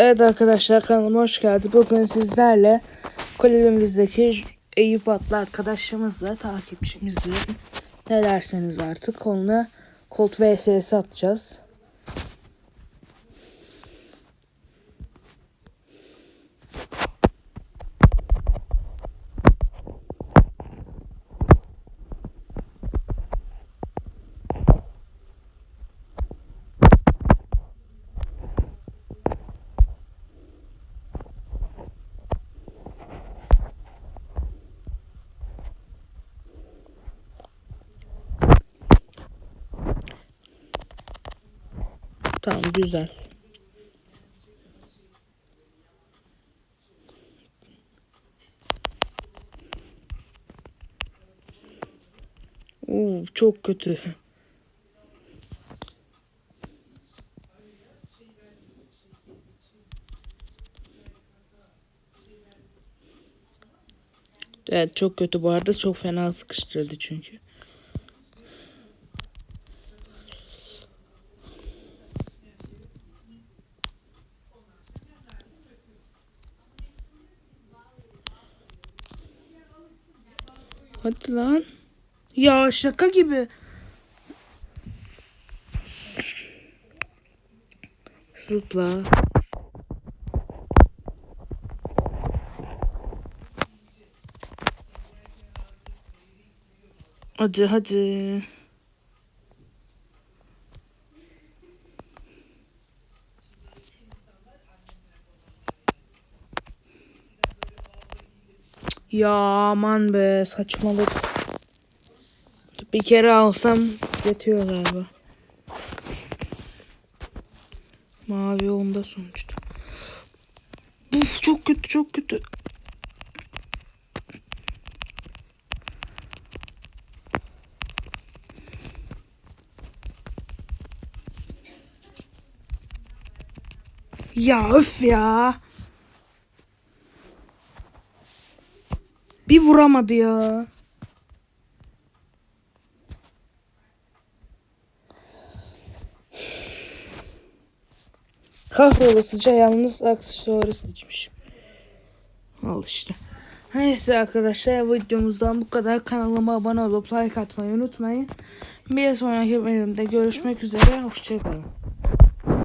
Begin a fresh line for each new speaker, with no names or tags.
Evet arkadaşlar kanalıma hoş geldiniz. Bugün sizlerle kulübümüzdeki Eyüp adlı arkadaşımızla, takipçimizle ne derseniz artık onunla Colt VSS atacağız. Tamam güzel. Oo, çok kötü. Evet çok kötü bu arada çok fena sıkıştırdı çünkü. Hadi lan. Ya şaka gibi. Zıpla. Hadi hadi. Ya aman be saçmalık. Bir kere alsam yetiyor galiba. Mavi onda sonuçta. Uf çok kötü çok kötü. Ya öf ya. Bir vuramadı ya. Kahrolasıca yalnız aksesuarı seçmişim. Al işte. Neyse arkadaşlar videomuzdan bu kadar. Kanalıma abone olup like atmayı unutmayın. Bir sonraki bölümde görüşmek üzere. Hoşçakalın.